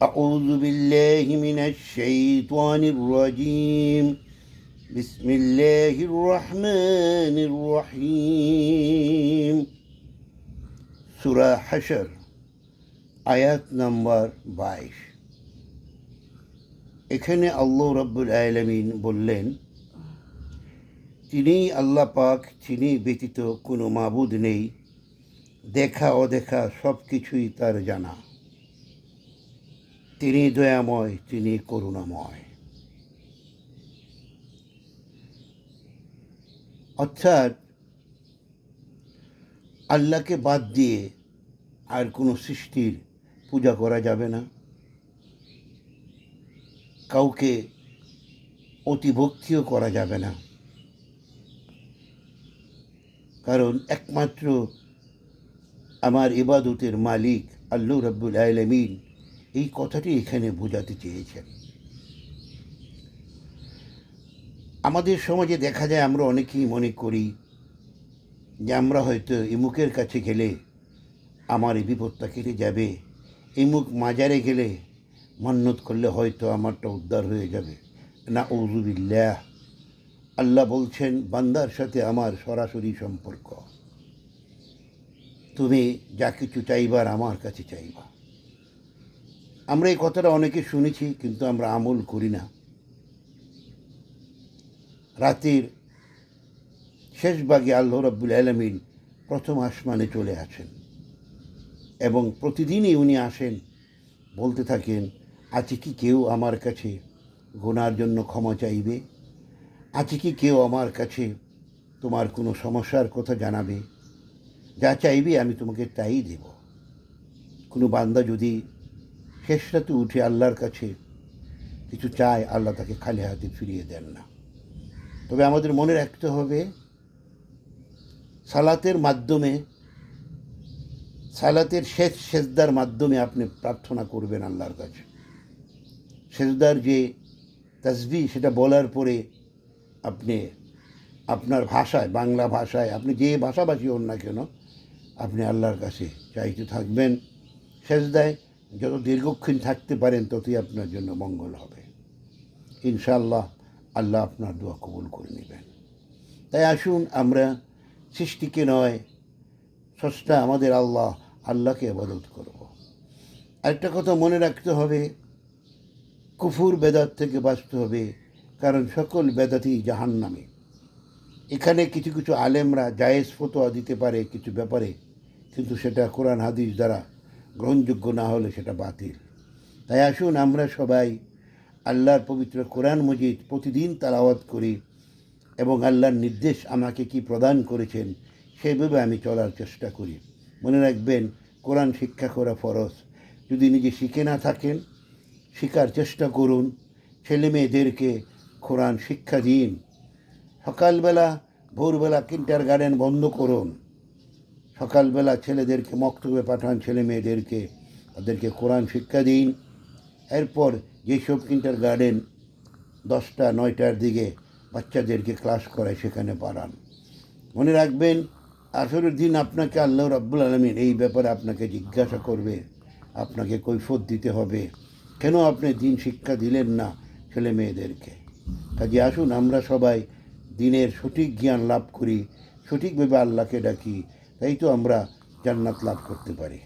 أعوذ بالله من الشيطان الرجيم بسم الله الرحمن الرحيم সুরা হাসর আয়াত নাম্বার বাইশ এখানে আল্লাহ রব্বুল আলমিন বললেন তিনি আল্লাহ পাক তিনি ব্যতীত কোনো মাবুদ নেই দেখা অদেখা সব কিছুই তার জানা তিনি দয়াময়, তিনি করুণাময়। অর্থাৎ আল্লাহকে বাদ দিয়ে আর কোনো সৃষ্টির পূজা করা যাবে না। কাউকে অতিভক্তিও করা যাবে না। কারণ একমাত্র আমার ইবাদতের মালিক আল্লু রব্বুল আলমিন এই কথাটি এখানে বোঝাতে চেয়েছেন। আমাদের সমাজে দেখা যায় আমরা অনেকেই মনে করি যে আমরা হয়তো ইমুকের কাছে গেলে আমার এই বিপদটা কেটে যাবে। ইমুক মাজারে গেলে মান্যত করলে হয়তো আমারটা উদ্ধার হয়ে যাবে। না উজুবিল্লাহ আল্লাহ বলছেন, বান্দার সাথে আমার সরাসরি সম্পর্ক। তুমি যা কিছু চাইবার আমার কাছে চাইবা। আমরা এই কথাটা অনেকে শুনেছি, কিন্তু আমরা আমল করি না। রাতের শেষ ভাগে আল্লাহ রব্বুল আলমিন প্রথম আসমানে চলে আসেন এবং প্রতিদিনই উনি আসেন, বলতে থাকেন আছে কি কেউ আমার কাছে গোনার জন্য ক্ষমা চাইবে? আছে কি কেউ আমার কাছে তোমার কোনো সমস্যার কথা জানাবে? যা চাইবে আমি তোমাকে তাই দেব। কোনো বান্দা যদি শেষ রাতে উঠে আল্লাহর কাছে। কিছু চায়, আল্লাহ তাকে খালি হাতে ফিরিয়ে দেন না। তবে আমাদের মনে রাখতে হবে, সালাতের মাধ্যমে, সালাতের শেষ সেজদার মাধ্যমে আপনি প্রার্থনা করবেন আল্লাহর কাছে। সেজদার যে তসবি, সেটা বলার পরে আপনি, আপনার ভাষায়, বাংলা ভাষায়, আপনি যে ভাষাভাষী হন না কেন, আপনি আল্লাহর কাছে চাইতে থাকবেন। সেজদায় যত দীর্ঘক্ষণ থাকতে পারেন, ততই আপনার জন্য মঙ্গল হবে। ইনশাআল্লাহ আল্লাহ আপনার দোয়া কবুল করে নেবেন। তাই আসুন, আমরা সৃষ্টিকে নয়, স্রষ্টা আমাদের আল্লাহ, আল্লাহকে আবাদত করব। আরেকটা কথা মনে রাখতে হবে, কুফুর বেদাত থেকে বাঁচতে হবে, কারণ সকল বেদাতই জাহান নামে এখানে কিছু কিছু আলেমরা জায়েজ ফতোয়া দিতে পারে, কিছু ব্যাপারে, কিন্তু সেটা কোরআন, হাদিস দ্বারা গ্রহণযোগ্য না হলে সেটা বাতিল। তাই আসুন আমরা সবাই আল্লাহর পবিত্র কোরআন মজিদ প্রতিদিন তালাওয়াত করি এবং আল্লাহর নির্দেশ আমাকে কি প্রদান করেছেন সেইভাবে আমি চলার চেষ্টা করি। মনে রাখবেন, কোরআন শিক্ষা করা ফরজ। যদি নিজে শিখে না থাকেন, শেখার চেষ্টা করুন। ছেলে মেয়েদেরকে কোরআন শিক্ষা দিন। সকালবেলা, ভোরবেলা কিন্টার গার্ডেন বন্ধ করুন। সকালবেলা ছেলেদেরকে, মক্তবে পাঠান ছেলে মেয়েদেরকে, তাদেরকে কোরআন শিক্ষা দিন। এরপর যেসব গার্ডেন দশটা, নয়টার দিকে বাচ্চাদেরকে ক্লাস করায় সেখানে পাঠান। মনে রাখবেন আসরের দিন আপনাকে আল্লাহ রাব্বুল আলমিন এই ব্যাপারে আপনাকে জিজ্ঞাসা করবে, আপনাকে কৈফত দিতে হবে। কেন আপনি দিন শিক্ষা দিলেন না ছেলে মেয়েদেরকে? কাজে আসুন, আমরা সবাই দিনের সঠিক জ্ঞান লাভ করি, সঠিকভাবে আল্লাহকে ডাকি তাই তো আমরা জান্নাত লাভ করতে পারি।